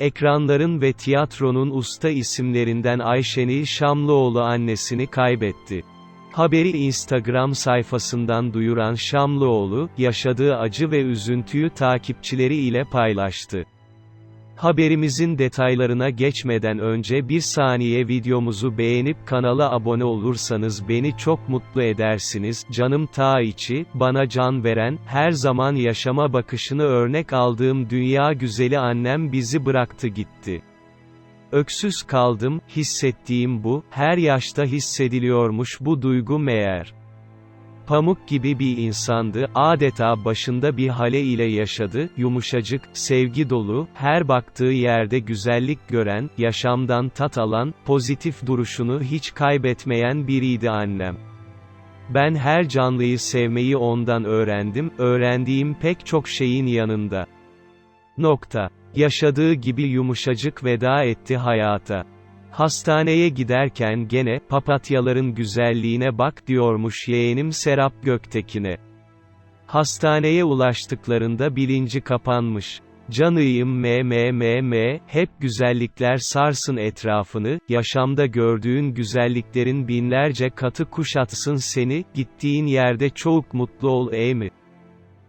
Ekranların ve tiyatronun usta isimlerinden Ayşenil Şamlıoğlu annesini kaybetti. Haberi Instagram sayfasından duyuran Şamlıoğlu, yaşadığı acı ve üzüntüyü takipçileri ile paylaştı. Haberimizin detaylarına geçmeden önce bir saniye videomuzu beğenip kanala abone olursanız beni çok mutlu edersiniz. Canım ta içi, bana can veren, her zaman yaşama bakışını örnek aldığım dünya güzeli annem bizi bıraktı gitti. Öksüz kaldım, hissettiğim bu, her yaşta hissediliyormuş bu duygu meğer. Pamuk gibi bir insandı, adeta başında bir hale ile yaşadı, yumuşacık, sevgi dolu, her baktığı yerde güzellik gören, yaşamdan tat alan, pozitif duruşunu hiç kaybetmeyen biriydi annem. Ben her canlıyı sevmeyi ondan öğrendim, öğrendiğim pek çok şeyin yanında. Nokta. Yaşadığı gibi yumuşacık veda etti hayata. Hastaneye giderken gene, papatyaların güzelliğine bak diyormuş yeğenim Serap Göktekin'e. Hastaneye ulaştıklarında bilinci kapanmış. Canıyım m m m m, hep güzellikler sarsın etrafını, yaşamda gördüğün güzelliklerin binlerce katı kuşatsın seni, gittiğin yerde çok mutlu ol ey mi?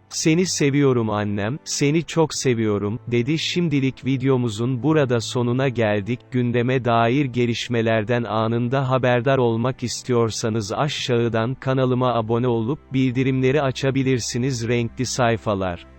Seni seviyorum annem, seni çok seviyorum, dedi şimdilik videomuzun burada sonuna geldik, gündeme dair gelişmelerden anında haberdar olmak istiyorsanız aşağıdan kanalıma abone olup, bildirimleri açabilirsiniz renkli sayfalar.